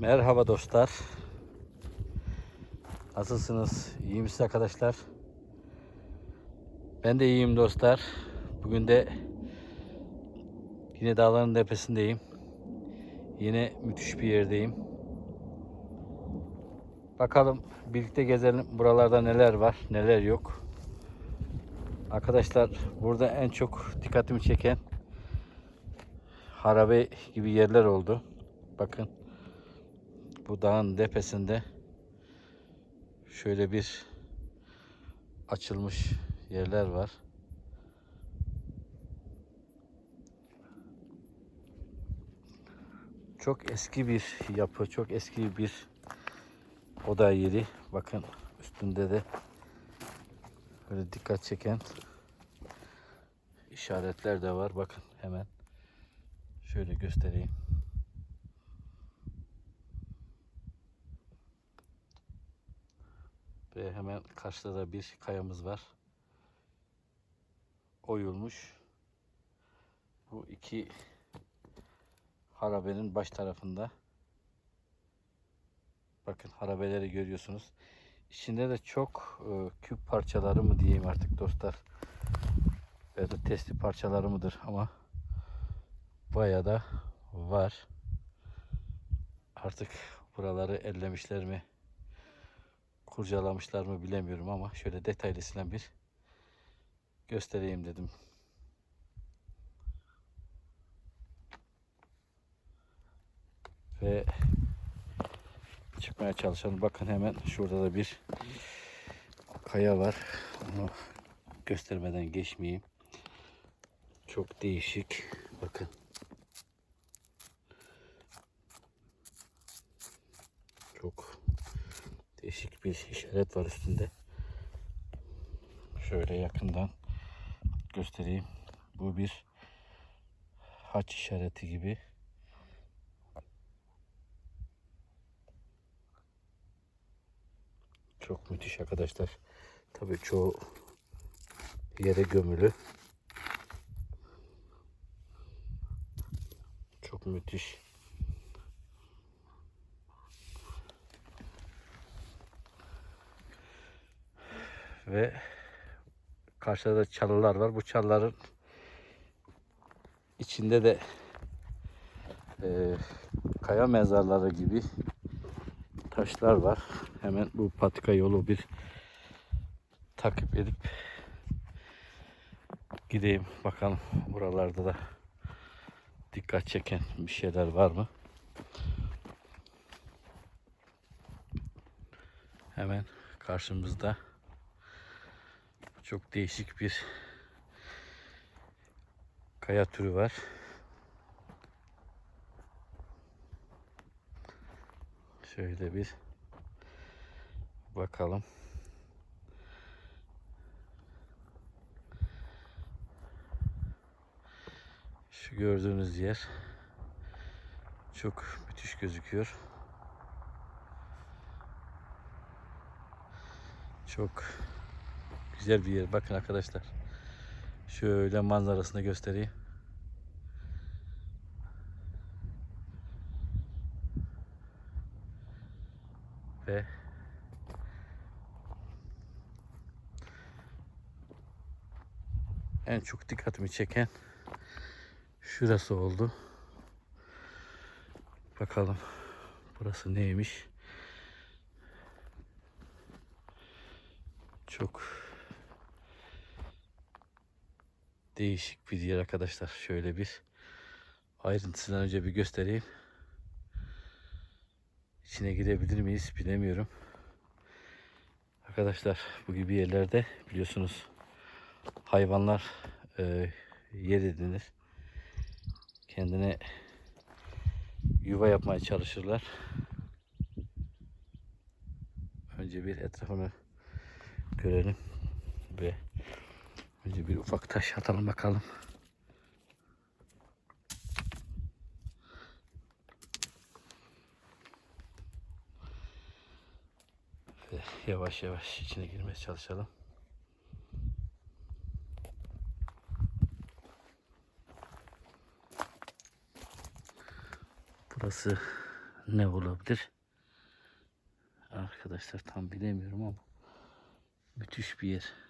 Merhaba dostlar. Nasılsınız? İyi misiniz arkadaşlar? Ben de iyiyim dostlar. Bugün de yine dağların tepesindeyim. Yine müthiş bir yerdeyim. Bakalım birlikte gezelim. Buralarda neler var, neler yok. Arkadaşlar burada en çok dikkatimi çeken harabe gibi yerler oldu. Bakın bu dağın tepesinde şöyle bir açılmış yerler var. Çok eski bir yapı, çok eski bir oda yeri. Bakın üstünde de böyle dikkat çeken işaretler de var. Bakın hemen şöyle göstereyim. Ve hemen karşıda da bir kayamız var. Oyulmuş. Bu iki harabenin baş tarafında. Bakın harabeleri görüyorsunuz. İçinde de çok e, küp parçaları mı diyeyim artık dostlar. Ya da testi parçaları mıdır ama bayağı da var. Artık buraları ellemişler mi? Kurcalamışlar mı bilemiyorum ama şöyle detaylısıyla bir göstereyim dedim. Ve çıkmaya çalışalım. Bakın hemen şurada da bir kaya var. Onu göstermeden geçmeyeyim. Çok değişik. Bakın. Çok değişik bir işaret var üstünde. Şöyle yakından göstereyim. Bu bir haç işareti gibi. Çok müthiş arkadaşlar. Tabii çoğu yere gömülü. Çok müthiş. Ve karşıda da çalılar var. Bu çalıların içinde de e, kaya mezarları gibi taşlar var. Hemen bu patika yolu bir takip edip gideyim bakalım buralarda da dikkat çeken bir şeyler var mı? Hemen karşımızda çok değişik bir kaya türü var. Şöyle bir bakalım. Şu gördüğünüz yer çok müthiş gözüküyor. Çok güzel bir yer. Bakın arkadaşlar. Şöyle manzarasını göstereyim. Ve en çok dikkatimi çeken şurası oldu. Bakalım burası neymiş? Çok değişik bir yer arkadaşlar. Şöyle bir ayrıntısından önce bir göstereyim. İçine girebilir miyiz bilemiyorum. Arkadaşlar bu gibi yerlerde biliyorsunuz hayvanlar e, yer edinir. Kendine yuva yapmaya çalışırlar. Önce bir etrafını görelim ve önce bir ufak taş atalım bakalım. Ve yavaş yavaş içine girmeye çalışalım. Burası ne olabilir? Arkadaşlar tam bilemiyorum ama müthiş bir yer.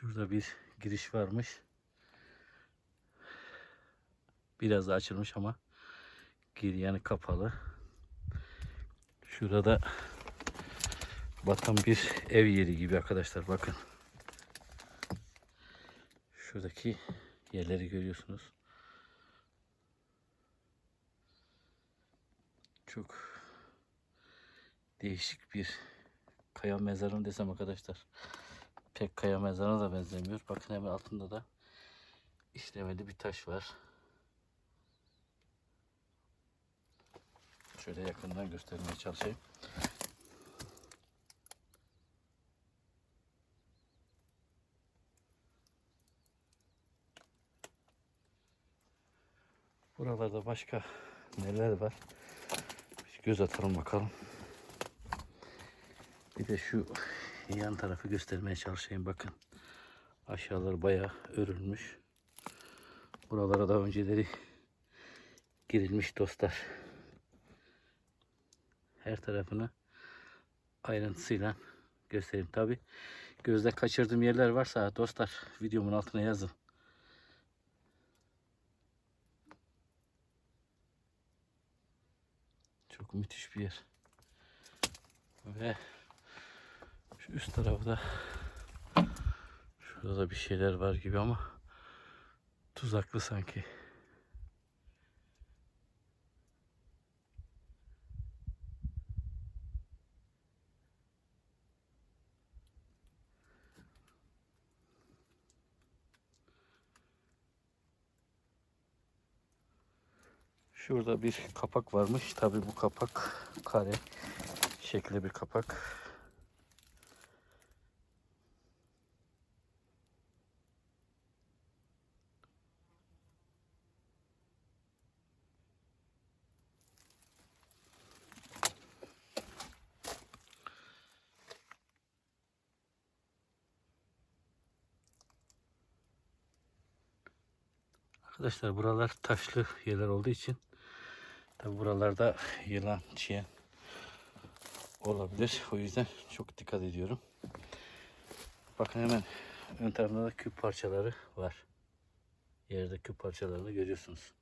Şurada bir giriş varmış. Biraz da açılmış ama gir yanı kapalı. Şurada batan bir ev yeri gibi arkadaşlar bakın. Şuradaki yerleri görüyorsunuz. Çok değişik bir kaya mezarı mı desem arkadaşlar. Pek kaya mezarına da benzemiyor. Bakın hemen altında da işlemeli bir taş var. Şöyle yakından göstermeye çalışayım. Buralarda başka neler var? Bir göz atalım bakalım. Bir de şu yan tarafı göstermeye çalışayım. Bakın aşağılar bayağı örülmüş. Buralara da önceleri girilmiş dostlar. Her tarafını ayrıntısıyla göstereyim. Tabi gözde kaçırdığım yerler varsa dostlar videomun altına yazın. Çok müthiş bir yer. Ve şu üst tarafta şurada da bir şeyler var gibi ama tuzaklı sanki. Şurada bir kapak varmış. Tabi bu kapak kare şekli bir kapak. Arkadaşlar buralar taşlı yerler olduğu için tabi buralarda yılan, çiyen olabilir. O yüzden çok dikkat ediyorum. Bakın hemen ön tarafında da küp parçaları var. Yerde küp parçalarını görüyorsunuz.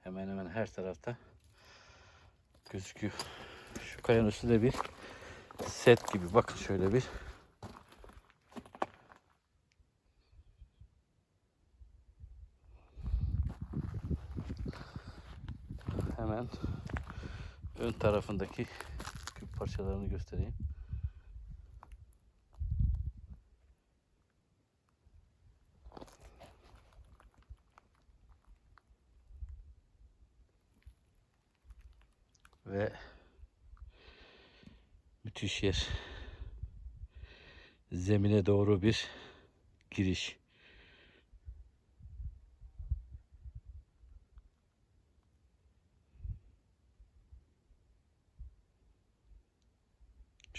Hemen hemen her tarafta gözüküyor. Şu kayanın üstünde bir set gibi. Bakın şöyle bir hemen ön tarafındaki küp parçalarını göstereyim. Ve müthiş yer. Zemine doğru bir giriş.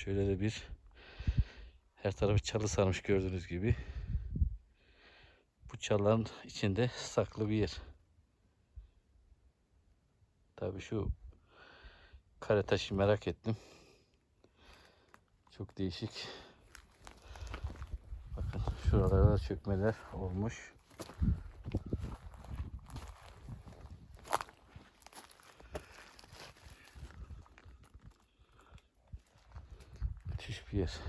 Şöyle de bir her tarafı çalı sarmış gördüğünüz gibi. Bu çalıların içinde saklı bir yer. Tabii şu kare taşı merak ettim. Çok değişik. Bakın şuralarda da çökmeler olmuş. Müthiş bir yer.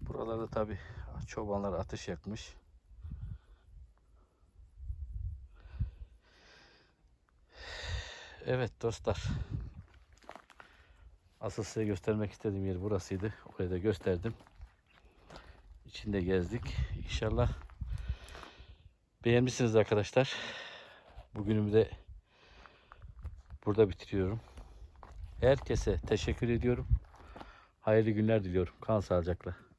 Buralarda tabi çobanlar ateş yakmış. Evet dostlar. Asıl size göstermek istediğim yer burasıydı. Orayı da gösterdim. İçinde gezdik. İnşallah beğenmişsiniz arkadaşlar. Bugünümü de burada bitiriyorum. Herkese teşekkür ediyorum. Hayırlı günler diliyorum. Kan sağlıcakla.